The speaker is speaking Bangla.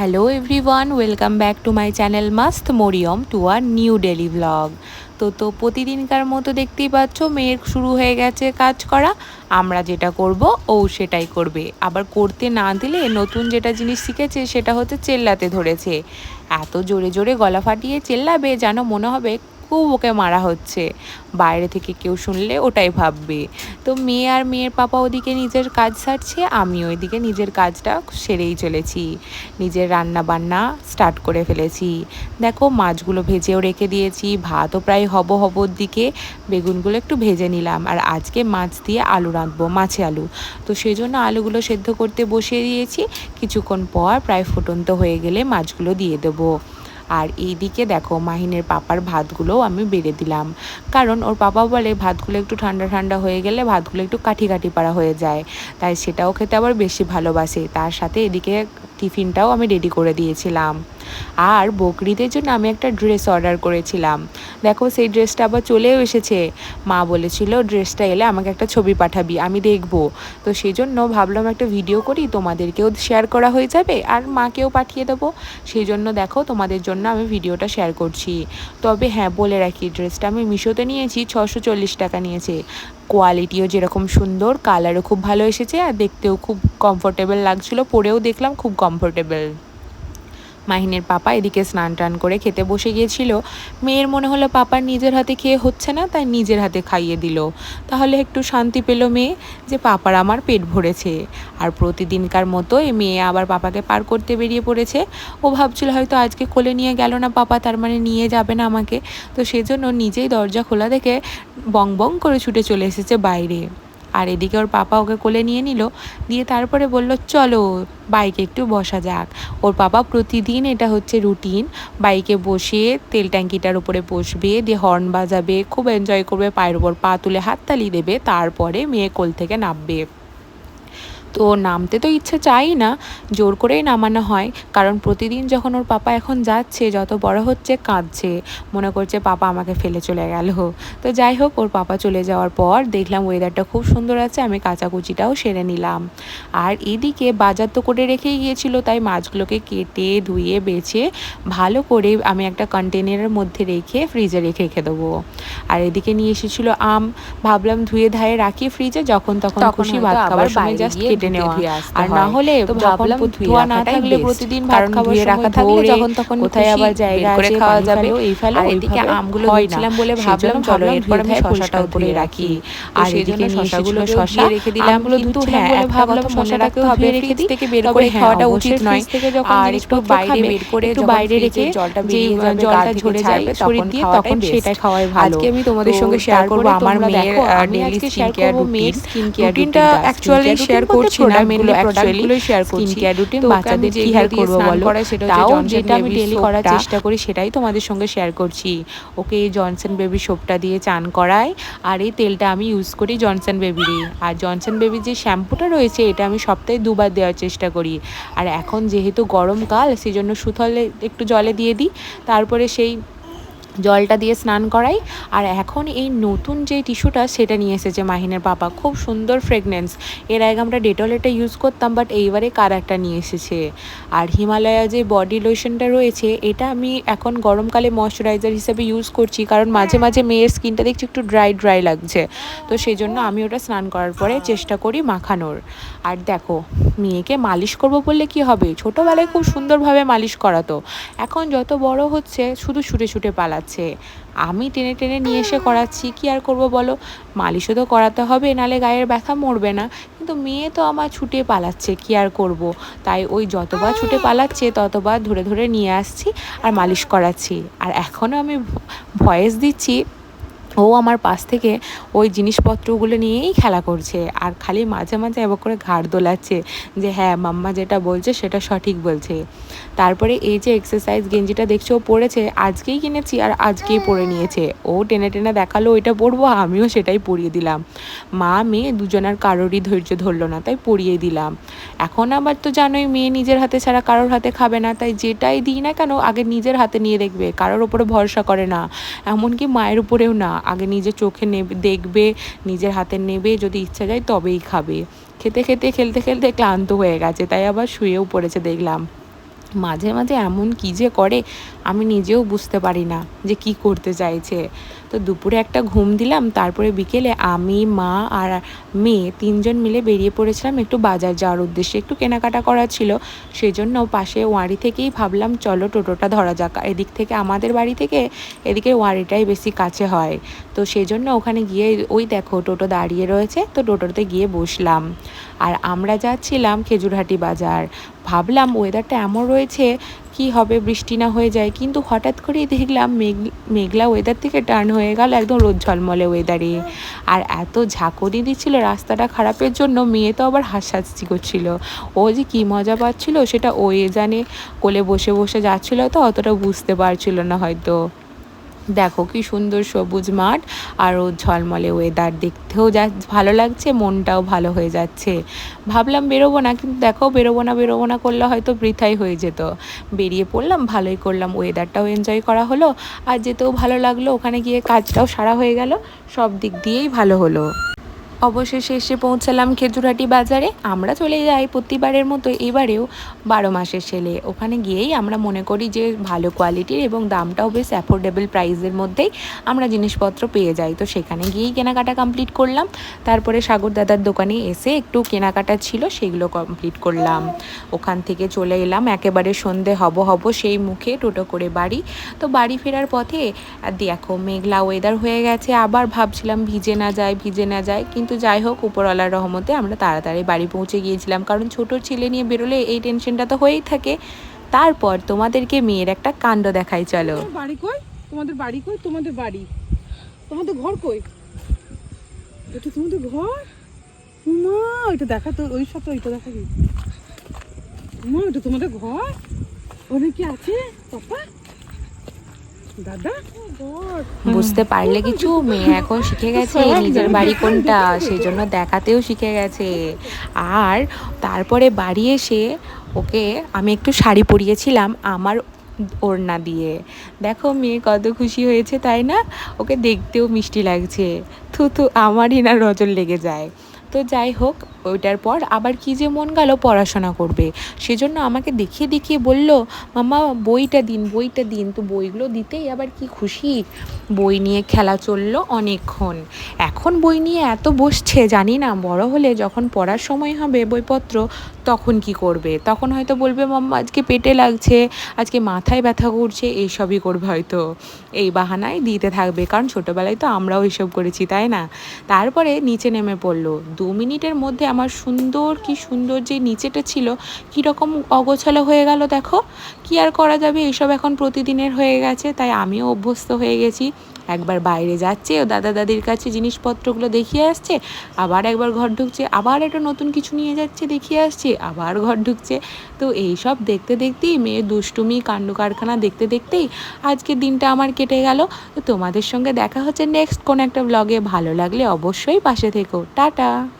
Hello everyone welcome back to my channel Mast Mariyam to our new daily blog তো তো প্রতিদিনকার মতো দেখতেই পাচ্ছ, মেয়ের শুরু হয়ে গেছে কাজ করা। আমরা যেটা করব, ও সেটাই করবে। আবার করতে না দিলে নতুন যেটা জিনিস শিখেছে, সেটা হচ্ছে চেল্লাতে ধরেছে। এত জোরে জোরে গলা ফাটিয়ে চেল্লাবে, যেন মনে হবে খুব ওকে মারা হচ্ছে। বাইরে থেকে কেউ শুনলে ওটাই ভাববে। তো মেয়ে আর মেয়ের পাপা ওদিকে নিজের কাজ সারছে আমি ওইদিকে নিজের কাজটা সেরেই চলেছি। নিজের রান্না বান্না স্টার্ট করে ফেলেছি। দেখো মাছগুলো ভেজেও রেখে দিয়েছি, ভাতও প্রায় হব হবর দিকে। বেগুনগুলো একটু ভেজে নিলাম। আর আজকে মাছ দিয়ে আলু রাঁধবো, মাছে আলু। তো সেই জন্য আলুগুলো সেদ্ধ করতে বসিয়ে দিয়েছি। কিছুক্ষণ পর প্রায় ফুটন্ত হয়ে গেলে মাছগুলো দিয়ে দেবো। আর এই দিকে দেখো মাহিনের পাপার ভাতগুলোও আমি বেড়ে দিলাম। কারণ ওর পাপা বলে ভাতগুলো একটু ঠান্ডা ঠান্ডা হয়ে গেলে ভাতগুলো একটু কাঠি কাঠি পাড়া হয়ে যায়। তাই সেটাও খেতে আবার বেশি ভালোবাসে। তার সাথে এদিকে টিফিনটাও আমি রেডি করে দিয়েছিলাম। আর বকরিদের জন্য আমি একটা ড্রেস অর্ডার করেছিলাম। দেখো সেই ড্রেসটা আবার চলেও এসেছে। মা বলেছিল ড্রেসটা এলে আমাকে একটা ছবি পাঠাবি, আমি দেখব। তো সেই জন্য ভাবলাম একটা ভিডিও করি, তোমাদেরকেও শেয়ার করা হয়ে যাবে আর মাকেও পাঠিয়ে দেবো। সেই জন্য দেখো তোমাদের জন্য আমি ভিডিওটা শেয়ার করছি। তবে হ্যাঁ বলে রাখি ড্রেসটা আমি মিশোতে নিয়েছি, ছশো চল্লিশ টাকা নিয়েছে। কোয়ালিটিও যেরকম সুন্দর কালারও খুব ভালো এসেছে আর দেখতেও খুব কমফোর্টেবল লাগছিল, পরেও দেখলাম খুব কমফোর্টেবল মাহিনের পাপা এদিকে স্নান টান করে খেতে বসে গিয়েছিল। মেয়ের মনে হলো পাপার নিজের হাতে খেয়ে হচ্ছে না, তাই নিজের হাতে খাইয়ে দিল। তাহলে একটু শান্তি পেল মেয়ে যে পাপার আমার পেট ভরেছে। আর প্রতিদিনকার মতো এই মেয়ে আবার পাপাকে পার করতে বেরিয়ে পড়েছে। ও ভাবছিল হয়তো আজকে কোলে নিয়ে গেল না পাপা, তার মানে নিয়ে যাবে না আমাকে। তো সেজন্য নিজেই দরজা খোলা দেখে বং বং করে ছুটে চলে এসেছে বাইরে। আর এদিকে ওর পাপা ওকে কোলে নিয়ে নিল দিয়ে তারপরে বলল, চলো, বাইকে একটু বসা যাক। ওর পাপা প্রতিদিন এটা হচ্ছে রুটিন বাইকে বসে তেল ট্যাঙ্কিটার উপরে বসবে, দিয়ে হর্ন বাজাবে, খুব এনজয় করবে, পায়ের ওপর পা তুলে হাততালি দেবে, তারপরে মেয়ে কোল থেকে নামবে। তো নামতে তো ইচ্ছে চাই না জোর করেই নামানো হয়। কারণ প্রতিদিন যখন ওর পাপা এখন যাচ্ছে যত বড় হচ্ছে কাঁদছে মনে করছে পাপা আমাকে ফেলে চলে গেল। তো যাই হোক ওর পাপা চলে যাওয়ার পর দেখলাম ওয়েদারটা খুব সুন্দর আছে আমি কাচাকুচিটাও সেরে নিলাম। আর এদিকে বাজার তো করে রেখেই গিয়েছিল তাই মাছগুলোকে কেটে ধুয়ে বেছে ভালো করে আমি একটা কন্টেনারের মধ্যে রেখে ফ্রিজে রেখে রেখে দেবো। আর এদিকে নিয়ে এসেছিল আম ভাবলাম ধুয়ে ধায়ে রাখি ফ্রিজে যখন তখন খুশি ভাত খাবার সময় জাস্ট কেটে নেওয়া। আর না হলে যখন ধোয়া না থাকলে প্রতিদিন ভাত খাবার রাখা থাকলে যখন তখন কোথায় আবার জায়গা করে খাওয়া যাবে। এই ফেলো এদিকে আমগুলো বলে ভাবলাম চলো এরপর আমি রাখি। আর এদিকে শশাগুলো শশা রেখে দিলাম। কিন্তু হ্যাঁ বলে ভাবলাম ধুয়ে রেখে দিই থেকে বের করে খাওয়াটা উচিত নয়। আর একটু বাইরে বের করে একটু বাইরে রেখে জলটা বেরিয়ে যাবে জলটা ঝরে যাবে শরীর দিয়ে তখন সেটাই খাওয়াই ভালো আজকে আমি তোমাদের সঙ্গে শেয়ার করব আমার মেয়ের ডেইলি স্কিন কেয়ার মেয়ের স্কিন কেয়ার রুটিনটা অ্যাকচুয়ালি শেয়ার করছি না মেনলি অ্যাকচুয়ালি শেয়ার করছি। স্কিন কেয়ার রুটিন বাচ্চাদের কি যেগুলো করব বলো? তাও যেটা আমি ডেলি করার চেষ্টা করি সেটাই তোমাদের সঙ্গে শেয়ার করছি। ওকে এই জনসন বেবি সোপটা দিয়ে চান করাই আর এই তেলটা আমি ইউজ করি জনসন বেবিরই আর জনসন বেবির যে শ্যাম্পুটা রয়েছে এটা আমি সপ্তাহে দুবার দেওয়ার চেষ্টা করি। আর এখন যেহেতু গরমকাল সেই জন্য সুথলে একটু জলে দিয়ে দিই। তারপরে সেই জলটা দিয়ে স্নান করাই। আর এখন এই নতুন যে টিস্যুটা সেটা নিয়ে এসেছে মাহিনের বাবা খুব সুন্দর ফ্রেগনেন্স এর আগে আমরা ডেটল এটা ইউজ করতাম বাট এইবারে কার একটা নিয়ে এসেছে? আর হিমালয়া যে বডি লোশনটা রয়েছে এটা আমি এখন গরমকালে ময়শ্চারাইজার হিসেবে ইউজ করছি কারণ মাঝে মাঝে মেয়ের স্কিনটা দেখছি একটু ড্রাই ড্রাই লাগছে। তো সেই জন্য আমি ওটা স্নান করার পরে চেষ্টা করি মাখানোর। আর দেখো মেয়েকে মালিশ করব বললে কি হবে? ছোটোবেলায় খুব সুন্দরভাবে মালিশ করাতো। এখন যত বড় হচ্ছে শুধু ছুটে ছুটে পালাচ্ছে। আমি টেনে টেনে নিয়ে এসে করাচ্ছি, কি আর করব বলো? মালিশও তো করাতে হবে, নালে গায়ের ব্যথা মরবে না। কিন্তু মেয়ে তো আমার ছুটে পালাচ্ছে, কি আর করব? তাই ওই যতবার ছুটে পালাচ্ছে, ততবার ধরে ধরে নিয়ে আসছি আর মালিশ করাচ্ছি। আর এখনও আমি ভয়েস দিচ্ছি ও আমার পাশ থেকে ওই জিনিসপত্রগুলো নিয়েই খেলা করছে আর খালি মাঝে মাঝে এবার করে ঘাড় দোলাচ্ছে যে হ্যাঁ মাম্মা যেটা বলছে সেটা সঠিক বলছে। তারপরে এই যে এক্সারসাইজ গেঞ্জিটা দেখছ ও পরেছে, আজকেই কিনেছি আর আজকেই পরে নিয়েছে। ও টেনে টেনে দেখাল, ওইটা পরবো, আমিও সেটাই পরিয়ে দিলাম। মা, মেয়ে দুজনের কারোরই ধৈর্য ধরলো না, তাই পরিয়ে দিলাম। এখন আবার তো জানোই মেয়ে নিজের হাতে ছাড়া কারোর হাতে খাবে না, তাই যেটাই দিই না কেন, আগে নিজের হাতে নিয়ে দেখবে, কারোর ওপরে ভরসা করে না, এমনকি মায়ের উপরেও না। আগে নিজে চোখে নেবে, দেখবে, নিজের হাতে নেবে, যদি ইচ্ছা যায় তবেই খাবে। খেতে খেতে, খেলতে খেলতে ক্লান্ত হয়ে গেছে, তাই আবার শুয়েও পড়েছে, দেখলাম। মাঝে মাঝে এমন কী যে করে আমি নিজেও বুঝতে পারি না যে কি করতে চাইছে। তো দুপুরে একটা ঘুম দিলাম, তারপরে বিকেলে আমি, মা আর মেয়ে তিনজন মিলে বেরিয়ে পড়েছিলাম একটু বাজার যাওয়ার উদ্দেশ্যে। একটু কেনাকাটা করা ছিল সেই জন্য পাশে ওয়ারি থেকেই ভাবলাম, চলো টোটোটা ধরা যাক। এদিক থেকে আমাদের বাড়ি থেকে এদিকে ওয়ারিটাই বেশি কাছে হয়। তো সেই জন্য ওখানে গিয়ে ওই দেখো টোটো দাঁড়িয়ে রয়েছে, তো টোটোতে গিয়ে বসলাম। আর আমরা যাচ্ছিলাম খেজুরহাটি বাজার। ভাবলাম ওয়েদারটা এমন রয়েছে, কি হবে, বৃষ্টি না হয়ে যায়। কিন্তু হঠাৎ করেই দেখলাম মেঘ, মেঘলা ওয়েদার থেকে টার্ন হয়ে গেল একদম রোদ ঝলমলে ওয়েদারে আর এত ঝাঁকুনি দিচ্ছিল রাস্তাটা খারাপের জন্য, মেয়ে তো আবার হাসাহাসি করছিল। ও যে কী মজা পাচ্ছিল সেটা ওয়ে জানে। কোলে বসে বসে যাচ্ছিল তো, অতটা বুঝতে পারছিল না হয়তো। দেখো কি সুন্দর সবুজ মাঠ আর ও ঝলমলে ওয়েদার দেখতেও যা ভালো লাগছে, মনটাও ভালো হয়ে যাচ্ছে। ভাবলাম বেরোবো না, কিন্তু দেখো বেরোবো না বেরোবো না করলে হয়তো বৃথাই হয়ে যেত। বেরিয়ে পড়লাম, ভালোই করলাম ওয়েদারটাও এনজয় করা হলো। আর যেতেও ভালো লাগল, ওখানে গিয়ে কাজটাও সারা হয়ে গেল, সব দিক দিয়েই ভালো হলো। অবশেষে এসে পৌঁছালাম খেজুরাটি বাজারে। আমরা চলে যাই প্রতিবারের মতো এবারেও বারো মাসের সেলে ওখানে গিয়েই আমরা মনে করি যে ভালো কোয়ালিটির এবং দামটাও বেশ অ্যাফোর্ডেবল প্রাইসের মধ্যেই আমরা জিনিসপত্র পেয়ে যাই। তো সেখানে গিয়েই কেনাকাটা কমপ্লিট করলাম। তারপরে সাগর দাদার দোকানে এসে একটু কেনাকাটা ছিল, সেগুলো কমপ্লিট করলাম। ওখান থেকে চলে এলাম। একেবারে সন্ধে হব হব সেই মুখে টোটো করে বাড়ি। তো বাড়ি ফেরার পথে, দেখো মেঘলা ওয়েদার হয়ে গেছে। আবার ভাবছিলাম ভিজে না যায় ভিজে না যায় কিন্তু কিন্তু যাই হোক, উপরওয়ালার রহমতে আমরা তাড়াতাড়ি বাড়ি পৌঁছে গিয়েছিলাম। কারণ ছোট ছেলে নিয়ে বেরোলে এই টেনশনটা তো হয়েই থাকে। তারপর তোমাদেরকে মেয়ের একটা কাণ্ড দেখাই, চলো। বাড়ি কই? তোমাদের বাড়ি কই? তোমাদের বাড়ি। তোমাদের ঘর কই? এটা তোমাদের ঘর? মা ওইটা দেখা তো, ওই সাথে ওইটা দেখা কি মা ওইটা তোমাদের ঘর? ওখানে কি আছে? পাপা? বুঝতে পারলে কিছু মেয়ে এখন শিখে গেছে নিজের বাড়ি কোনটা সেই জন্য দেখাতেও শিখে গেছে। আর তারপরে বাড়ি এসে ওকে আমি একটু শাড়ি পরিয়েছিলাম আমার ওড়না দিয়ে। দেখো মেয়ে কত খুশি হয়েছে তাই না? ওকে দেখতেও মিষ্টি লাগছে। থু থু আমারই না নজর লেগে যায়। তো যাই হোক, ওইটার পর আবার কি যে মন গেল পড়াশোনা করবে। সেজন্য আমাকে দেখিয়ে দেখিয়ে বলল, মামা, বইটা দিন বইটা দিন। তো বইগুলো দিতেই আবার কি খুশি। বই নিয়ে খেলা চলল অনেকক্ষণ। এখন বই নিয়ে এত বসছে, জানি না, বড় হলে যখন পড়ার সময় হবে বইপত্র, তখন কি করবে? তখন হয়তো বলবে, মাম্মা, আজকে পেটে লাগছে, আজকে মাথায় ব্যথা করছে। এইসবই করবে হয়তো। এই বাহানায় দিতে থাকবে, কারণ ছোটোবেলায় তো আমরাও এইসব করেছি, তাই না? তারপরে নিচে নেমে পড়ল। দু মিনিটের মধ্যে আমার সুন্দর, কি সুন্দর যে নিচেটা ছিল কীরকম অগোছালো হয়ে গেল দেখো। কি আর করা যাবে? এসব এখন প্রতিদিনের হয়ে গেছে, তাই আমিও অভ্যস্ত হয়ে গেছি। একবার বাইরে যাচ্ছে, ও দাদা দাদির কাছে জিনিসপত্রগুলো দেখিয়ে আসছে, আবার একবার ঘর ঢুকছে, আবার একটা নতুন কিছু নিয়ে যাচ্ছে, দেখিয়ে আসছে, আবার ঘর ঢুকছে। তো এই সব দেখতে দেখতেই মেয়ের দুষ্টুমি, কাণ্ড কারখানা দেখতে দেখতেই আজকের দিনটা আমার কেটে গেল। তো তোমাদের সঙ্গে দেখা হচ্ছে নেক্সট কোন একটা ব্লগে ভালো লাগলে অবশ্যই পাশে থেকো। টাটা!